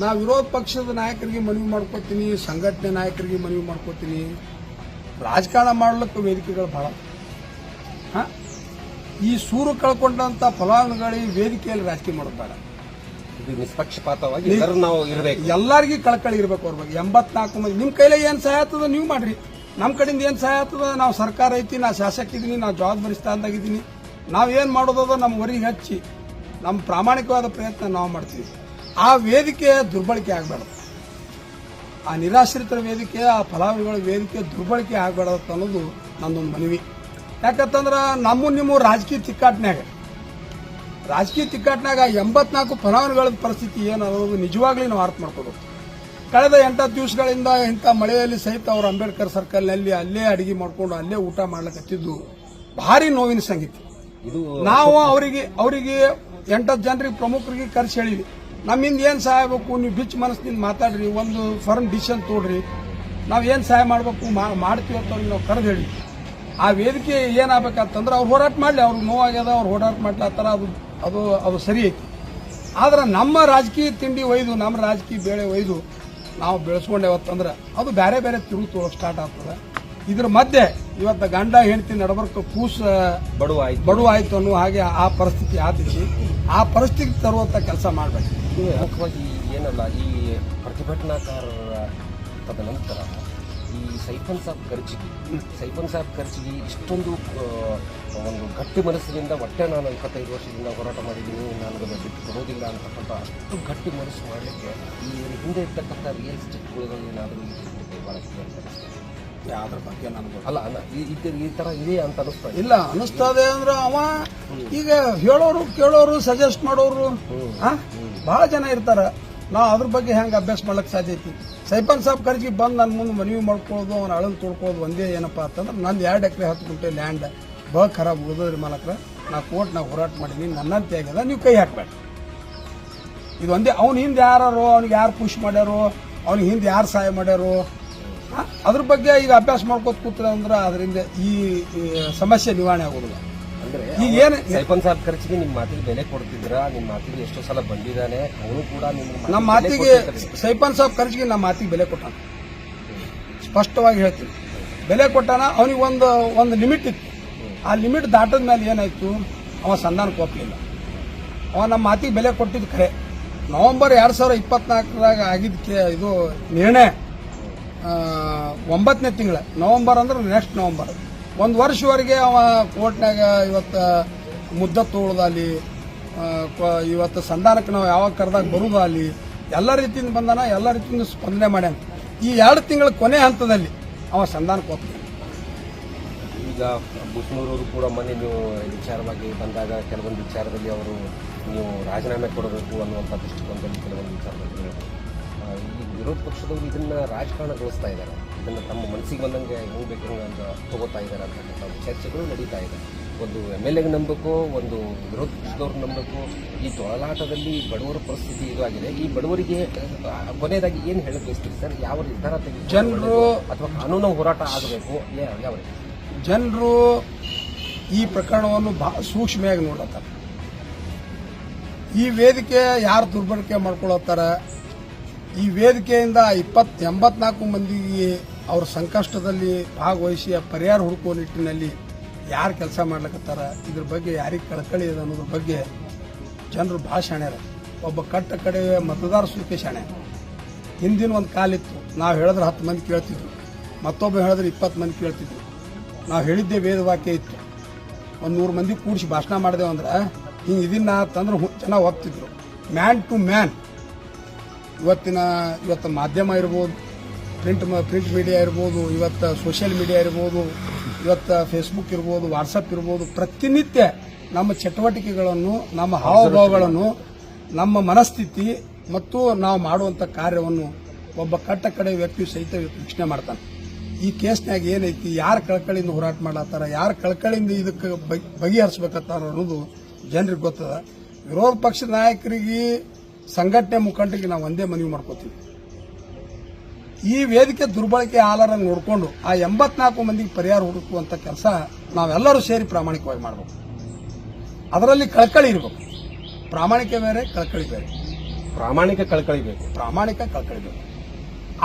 ನಾ ವಿರೋಧ ಪಕ್ಷದ ನಾಯಕರಿಗೆ ಮನವಿ ಮಾಡ್ಕೋತೀನಿ ಸಂಘಟನೆ ನಾಯಕರಿಗೆ ಮನವಿ ಮಾಡ್ಕೋತೀನಿ. ರಾಜಕಾರಣ ಮಾಡ್ಲಿಕ್ಕೆ ವೇದಿಕೆಗಳು ಬಹಳ ಹಾಂ? ಈ ಸೂರು ಕಳ್ಕೊಂಡಂತ ಫಲಾನುಭವಿ ವೇದಿಕೆಯಲ್ಲಿ ರಾಜಕೀಯ ಮಾಡೋದು ಬೇಡ. ನಿಷ್ಪಕ್ಷಪಾತವಾಗಿ ನಾವು ಇರಬೇಕು. ಎಲ್ಲರಿಗೂ ಕಳಕಳಿ ಇರಬೇಕು ಅವ್ರ ಬಗ್ಗೆ. ಎಂಬತ್ನಾಲ್ಕು ಮಂದಿ. ನಿಮ್ಮ ಕೈಲೇ ಏನು ಸಹಾಯ ಆಗ್ತದ ನೀವು ಮಾಡ್ರಿ. ನಮ್ಮ ಕಡೆಯಿಂದ ಏನು ಸಹಾಯ ಆಗ್ತದ ನಾವು ಸರ್ಕಾರ ಐತಿ ನಾ ಶಾಸಕ ಇದ್ದೀನಿ ನಾವು ಜವಾಬ್ದಾರಿ ಸ್ಥಾನದಾಗಿದ್ದೀನಿ. ನಾವು ಏನು ಮಾಡೋದದ ನಮ್ಮ ಹೊರಗೆ ಹಚ್ಚಿ. ನಮ್ಮ ಪ್ರಾಮಾಣಿಕವಾದ ಪ್ರಯತ್ನ ನಾವು ಮಾಡ್ತೀವಿ. ಆ ವೇದಿಕೆ ದುರ್ಬಳಕೆ ಆಗಬಾರ್ದು. ಆ ನಿರಾಶ್ರಿತರ ವೇದಿಕೆ ಆ ಫಲಾನುಭವಿಗಳ ವೇದಿಕೆ ದುರ್ಬಳಕೆ ಆಗಬಾರ್ದು ಅನ್ನೋದು ನನ್ನೊಂದು ಮನವಿ. ಯಾಕಂತಂದ್ರೆ ನಮ್ಮ ನಿಮ್ಮ ರಾಜಕೀಯ ತಿಕ್ಕಾಟ್ನ್ಯಾಗ ರಾಜಕೀಯ ತಿಕ್ಕಾಟ್ನಾಗ ಎಂಬತ್ನಾಲ್ಕು ಫಲಾನುಭವಿಗಳ ಪರಿಸ್ಥಿತಿ ಏನು ಅನ್ನೋದು ನಿಜವಾಗ್ಲೂ ನಾವು ಅರ್ಥ ಮಾಡ್ಕೋಬೇಕು ಕಳೆದ ಎಂಟತ್ತು ದಿವಸಗಳಿಂದ ಇಂಥ ಮಳೆಯಲ್ಲಿ ಸಹಿತ ಅವರು ಅಂಬೇಡ್ಕರ್ ಸರ್ಕಲ್ನಲ್ಲಿ ಅಲ್ಲೇ ಅಡಿಗೆ ಮಾಡ್ಕೊಂಡು ಅಲ್ಲೇ ಊಟ ಮಾಡ್ಲಿಕ್ಕತ್ತಿದ್ದು ಭಾರಿ ನೋವಿನ ಸಂಗೀತ. ನಾವು ಅವರಿಗೆ ಅವರಿಗೆ ಎಂಟತ್ತು ಜನರಿಗೆ ಪ್ರಮುಖರಿಗೆ ಕರೆಸಿ ಹೇಳಿವಿ ನಮ್ಮಿಂದ ಏನು ಸಹಾಯ ಬೇಕು ನೀವು ಬಿಚ್ಚ ಮನಸ್ಸಿನಿಂದ ಮಾತಾಡ್ರಿ ಒಂದು ಫರ್ಮ್ ಡಿಸಿಷನ್ ತೋಡ್ರಿ. ನಾವು ಏನು ಸಹಾಯ ಮಾಡಬೇಕು ಮಾಡ್ತೀವಿ ಅಂತ ಅವ್ರಿಗೆ ನಾವು ಕರೆದು ಹೇಳಿ. ಆ ವೇದಿಕೆ ಏನಾಗಬೇಕಂತಂದ್ರೆ ಅವ್ರು ಹೋರಾಟ ಮಾಡಲಿ ಅವ್ರಿಗೆ ನೋವಾಗ್ಯದ ಅವ್ರು ಹೋರಾಟ ಮಾಡ್ಲತ್ತಾರ ಅದು ಅದು ಅದು ಸರಿ ಐತಿ. ಆದ್ರೆ ನಮ್ಮ ರಾಜಕೀಯ ತಿಂಡಿ ಒಯ್ದು ನಮ್ಮ ರಾಜಕೀಯ ಬೇಳೆ ಒಯ್ದು ನಾವು ಬೆಳೆಸ್ಕೊಂಡೇವತ್ತಂದ್ರೆ ಅದು ಬೇರೆ ಬೇರೆ ತಿರುವು ತೊಗೊಳಕ್ ಸ್ಟಾರ್ಟ್ ಆಗ್ತದೆ. ಇದ್ರ ಮಧ್ಯೆ ಇವತ್ತು ಗಂಡ ಹೆಂಡತಿ ನಡಬರ್ಕ ಕೂಸ ಬಡುವ ಆಯ್ತು ಬಡವ ಆಯ್ತು ಅನ್ನೋ ಹಾಗೆ ಆ ಪರಿಸ್ಥಿತಿ ಆದಿಸಿ ಆ ಪರಿಸ್ಥಿತಿ ತರುವಂತ ಕೆಲಸ ಮಾಡಬೇಕು. ಮುಖ್ಯವಾಗಿ ಏನಲ್ಲ, ಈ ಪ್ರತಿಭಟನಾಕಾರರ ತದನಂತರ ಈ ಸೈಫನ್ ಸಾಬ್ ಖರ್ಚಿಗೆ ಸೈಫನ್ ಸಾಬ್ ಖರ್ಚಿಗೆ ಇಷ್ಟೊಂದು ಒಂದು ಗಟ್ಟಿ ಮನಸ್ಸಿನಿಂದ ಒಟ್ಟೆ ನಾನು ಇಪ್ಪತ್ತೈದು ವರ್ಷದಿಂದ ಹೋರಾಟ ಮಾಡಿದ್ದೀನಿ ನಾನು ಅದನ್ನು ಬಿಟ್ಟು ಕೊಡೋದಿಲ್ಲ ಅಂತಕ್ಕಂಥ ಅಷ್ಟು ಗಟ್ಟಿ ಮನಸ್ಸು ಮಾಡಲಿಕ್ಕೆ ಈ ಹಿಂದೆ ಇರ್ತಕ್ಕಂಥ ರಿಯಲ್ ಎಸ್ಟೇಟ್ಗಳು ಏನಾದರೂ ಭಾಳ ಯಾವ್ದ್ರ ಬಗ್ಗೆ ನನಗೆ ಅಲ್ಲ ಅಲ್ಲ ಈ- ಈ ತರ- ಈ ಇದೆ ಅಂತ ಅನಿಸ್ತಾ ಇದೆ? ಇಲ್ಲ ಅನಿಸ್ತದೆ ಅಂದ್ರೆ ಅವ ಈಗ ಹೇಳೋರು ಕೇಳೋರು ಸಜೆಸ್ಟ್ ಮಾಡೋರು ಆ? ಬಹಳ ಜನ ಇರ್ತಾರ. ನಾವು ಅದ್ರ ಬಗ್ಗೆ ಹೆಂಗೆ ಅಭ್ಯಾಸ ಮಾಡ್ಲಿಕ್ಕೆ ಸಾಧ್ಯ ಐತಿ? ಸೈಪನ್ ಸಾಬ್ ಖರ್ಚಿಗೆ ಬಂದು ನನ್ನ ಮುಂದೆ ಮನವಿ ಮಾಡ್ಕೊಳ್ಳೋದು ಅವ್ನ ಅಳಲು ತೊಳ್ಕೊಳ್ಳೋದು ಒಂದೇ ಏನಪ್ಪ ಅಂತಂದ್ರೆ ನಂದು ಎರಡು ಎಕರೆ ಹತ್ತು ಗುಂಟೆ ಲ್ಯಾಂಡ್ ಬಹಳ ಖರಾಬ್ ಉಳಿದ್ರಿ ಮಾಲಕ್ರ. ನಾ ಕೋರ್ಟ್ನಾಗ ಹೋರಾಟ ಮಾಡೀನಿ ನನ್ನಂತೆ ಆಗ್ಯದ ನೀವು ಕೈ ಹಾಕ್ಬೇಡ ಇದು ಒಂದೇ ಅವ್ನ ಹಿಂದೆ ಯಾರು ಅವ್ನಿಗೆ ಯಾರು ಪುಷ್ ಮಾಡ್ಯಾರೋ ಅವ್ನಿಗೆ ಹಿಂದೆ ಯಾರು ಸಹಾಯ ಮಾಡ್ಯಾರೋ? ಅದ್ರ ಬಗ್ಗೆ ಈಗ ಅಭ್ಯಾಸ ಮಾಡ್ಕೋತ ಕೂತ್ರೆ ಅಂದ್ರೆ ಅದರಿಂದ ಈ ಸಮಸ್ಯೆ ನಿವಾರಣೆ ಆಗೋದಿಲ್ಲ. ಈಗ ಏನು ಸೈಪನ್ ಸಾಬ್ ಖರ್ಚಿಗೆ ನಿಮ್ಮ ಮಾತಿಗೆ ಬೆಲೆ ಕೊಡ್ತಿದ್ರ ನಿಮ್ಮ ಮಾತಿಗೆ ಎಷ್ಟೋ ಸಲ ಬಂದಿದ್ದಾನೆ ಅವನು ಕೂಡ ನಿಮ್ಮ ನಮ್ಮ ಮಾತಿಗೆ ಸೈಪನ್ ಸಾಹೇಬ್ ಖರ್ಚಿಗೆ ನಮ್ಮ ಮಾತಿಗೆ ಬೆಲೆ ಕೊಟ್ಟಾನ. ಸ್ಪಷ್ಟವಾಗಿ ಹೇಳ್ತೀನಿ. ಬೆಲೆ ಕೊಟ್ಟಾನ ಅವನಿಗೆ ಒಂದು ಒಂದು ಲಿಮಿಟ್ ಇತ್ತು. ಆ ಲಿಮಿಟ್ ದಾಟದ ಮೇಲೆ ಏನಾಯ್ತು? ಅವ ಸಂಧಾನ ಒಪ್ಪಲಿಲ್ಲ ಅವ ನಮ್ಮ ಮಾತಿಗೆ ಬೆಲೆ ಕೊಟ್ಟಿದ್ದು ಖರೆ ನವೆಂಬರ್ ಎರಡು ಸಾವಿರ ಇಪ್ಪತ್ನಾಲ್ಕರಾಗ ಆಗಿದ್ದಕ್ಕೆ ಇದು ನಿರ್ಣಯ. ಒಂಬತ್ತನೇ ತಿಂಗಳ, ನವೆಂಬರ್ ಅಂದ್ರೆ ನೆಕ್ಸ್ಟ್ ನವೆಂಬರ್. ಒಂದು ವರ್ಷವರೆಗೆ ಅವ ಕೋರ್ಟ್ನಾಗ ಇವತ್ತು ಮುದ್ದ ತೋಳದಲ್ಲಿ ಇವತ್ತು ಸಂಧಾನಕ್ಕೆ ನಾವು ಯಾವಾಗ ಕರೆದಾಗ ಬರುವುದಲ್ಲಿ ಎಲ್ಲ ರೀತಿಯಿಂದ ಬಂದಾನ, ಎಲ್ಲ ರೀತಿಯಿಂದ ಸ್ಪಂದನೆ ಮಾಡ್ಯಾನ ಈ ಎರಡು ತಿಂಗಳ ಕೊನೆ ಹಂತದಲ್ಲಿ ಅವ ಸಂಧಾನಕ್ಕೆ ಹೋಗ್ತಾನೆ. ಈಗ ಬುಸ್ನೂರವರು ಕೂಡ ಮೊನ್ನೆ ನೀವು ವಿಚಾರವಾಗಿ ಬಂದಾಗ ಕೆಲವೊಂದು ವಿಚಾರದಲ್ಲಿ ಅವರು ನೀವು ರಾಜೀನಾಮೆ ಕೊಡಬೇಕು ಅನ್ನುವಂಥ ದೃಷ್ಟಿಕೋನದಲ್ಲಿ ಕೆಲವೊಂದು ವಿಚಾರದಲ್ಲಿ ವಿರೋಧ ಪಕ್ಷದವರು ಇದನ್ನ ರಾಜಕಾರಣಗೊಳಿಸ್ತಾ ಇದ್ದಾರೆ. ಇದನ್ನ ತಮ್ಮ ಮನಸ್ಸಿಗೆ ಬಂದಂಗೆ ಹೆಂಗ್ ಬೇಕು ಅಂತ ತಗೋತಾ ಇದ್ದಾರೆ ಅಂತಕ್ಕಂಥ ಚರ್ಚೆಗಳು ನಡೀತಾ ಇದೆ. ಒಂದು ಎಂ ಎಲ್ ಎಗೆ ನಂಬಬೇಕು ಒಂದು ವಿರೋಧ ಪಕ್ಷದವ್ರು ನಂಬಬೇಕು ಈ ತೊಳಲಾಟದಲ್ಲಿ ಬಡವರ ಪರಿಸ್ಥಿತಿ ಇದು ಆಗಿದೆ. ಈ ಬಡವರಿಗೆ ಕೊನೆಯದಾಗಿ ಏನು ಹೇಳಕ್ಕೆ ಬಯಸ್ತೀರಿ ಸರ್? ಯಾವ ನಿರ್ಧಾರ ತೆಗೆದು ಜನರು ಅಥವಾ ಕಾನೂನು ಹೋರಾಟ ಆಗಬೇಕು? ಯಾವ ಜನರು ಈ ಪ್ರಕರಣವನ್ನು ಬಹಳ ಸೂಕ್ಷ್ಮವಾಗಿ ನೋಡತ್ತಾರೆ. ಈ ವೇದಿಕೆ ಯಾರು ದುರ್ಬಳಕೆ ಮಾಡ್ಕೊಳತ್ತಾರ? ಈ ವೇದಿಕೆಯಿಂದ ಇಪ್ಪತ್ ಎಂಬತ್ನಾಲ್ಕು ಮಂದಿಗೆ ಅವ್ರ ಸಂಕಷ್ಟದಲ್ಲಿ ಭಾಗವಹಿಸಿ ಪರಿಹಾರ ಹುಡುಕುವ ನಿಟ್ಟಿನಲ್ಲಿ ಯಾರು ಕೆಲಸ ಮಾಡ್ಲಿಕ್ಕತ್ತಾರ ಇದ್ರ ಬಗ್ಗೆ ಯಾರಿಗೆ ಕಳಕಳಿ ಇದೆ ಅನ್ನೋದ್ರ ಬಗ್ಗೆ ಜನರು ಭಾಳ ಒಬ್ಬ ಕಟ್ಟ ಕಡೆ ಮತದಾರ ಸೂಕೆ ಶಾಣೆ ಹಿಂದಿನ ಒಂದು ಕಾಲಿತ್ತು ನಾವು ಹೇಳಿದ್ರೆ ಹತ್ತು ಮಂದಿ ಕೇಳ್ತಿದ್ರು. ಮತ್ತೊಬ್ಬ ಹೇಳಿದ್ರೆ ಇಪ್ಪತ್ತು ಮಂದಿ ಕೇಳ್ತಿದ್ರು. ನಾವು ಹೇಳಿದ್ದೆ ವೇದ ವಾಕ್ಯ ಇತ್ತು. ಒಂದು ನೂರು ಮಂದಿ ಕೂಡಿಸಿ ಭಾಷಣ ಮಾಡಿದೆವು ಅಂದ್ರೆ ಹಿಂಗೆ ಇದನ್ನ ತಂದ್ರೆ ಜನ ಒಪ್ತಿದ್ರು. Man to man. ಇವತ್ತಿನ, ಇವತ್ತು ಮಾಧ್ಯಮ ಇರ್ಬೋದು ಪ್ರಿಂಟ್ ಪ್ರಿಂಟ್ ಮೀಡಿಯಾ ಇರ್ಬೋದು, ಇವತ್ತು ಸೋಷಿಯಲ್ ಮೀಡಿಯಾ ಇರ್ಬೋದು, ಇವತ್ತು ಫೇಸ್ಬುಕ್ ಇರ್ಬೋದು ವಾಟ್ಸಪ್ ಇರ್ಬೋದು, ಪ್ರತಿನಿತ್ಯ ನಮ್ಮ ಚಟುವಟಿಕೆಗಳನ್ನು, ನಮ್ಮ ಹಾವಭಾವಗಳನ್ನು, ನಮ್ಮ ಮನಸ್ಥಿತಿ ಮತ್ತು ನಾವು ಮಾಡುವಂಥ ಕಾರ್ಯವನ್ನು ಒಬ್ಬ ಕಟ್ಟ ಕಡೆ ವ್ಯಕ್ತಿ ಸಹಿತ ವೀಕ್ಷಣೆ ಮಾಡ್ತಾನೆ. ಈ ಕೇಸ್ನಾಗ ಏನೈತಿ, ಯಾರು ಕಳ್ಕಳಿಂದ ಹೋರಾಟ ಮಾಡ್ಲತ್ತಾರ, ಯಾರು ಕಳ್ಕಳಿಂದ ಇದಕ್ಕೆ ಬಗೆಹರಿಸ್ಬೇಕತ್ತಾರ ಅನ್ನೋದು ಜನರಿಗೆ ಗೊತ್ತದ. ವಿರೋಧ ಪಕ್ಷದ ನಾಯಕರಿಗೆ ಸಂಘಟನೆ ಮುಖಂಡರಿಗೆ ನಾವು ಒಂದೇ ಮನವಿ ಮಾಡ್ಕೋತೀವಿ. ಈ ವೇದಿಕೆ ದುರ್ಬಳಕೆ ಆಲರನ್ನು ನೋಡಿಕೊಂಡು ಆ ಎಂಬತ್ನಾಲ್ಕು ಮಂದಿಗೆ ಪರಿಹಾರ ಹುಡುಕುವಂತ ಕೆಲಸ ನಾವೆಲ್ಲರೂ ಸೇರಿ ಪ್ರಾಮಾಣಿಕವಾಗಿ ಮಾಡಬೇಕು. ಅದರಲ್ಲಿ ಕಳಕಳಿ ಇರಬೇಕು. ಪ್ರಾಮಾಣಿಕ ಬೇರೆ ಕಳಕಳಿ ಬೇರೆ. ಪ್ರಾಮಾಣಿಕ ಕಳ್ಕಳಿಬೇಕು ಪ್ರಾಮಾಣಿಕ ಕಳ್ಕೊಳ್ಬೇಕು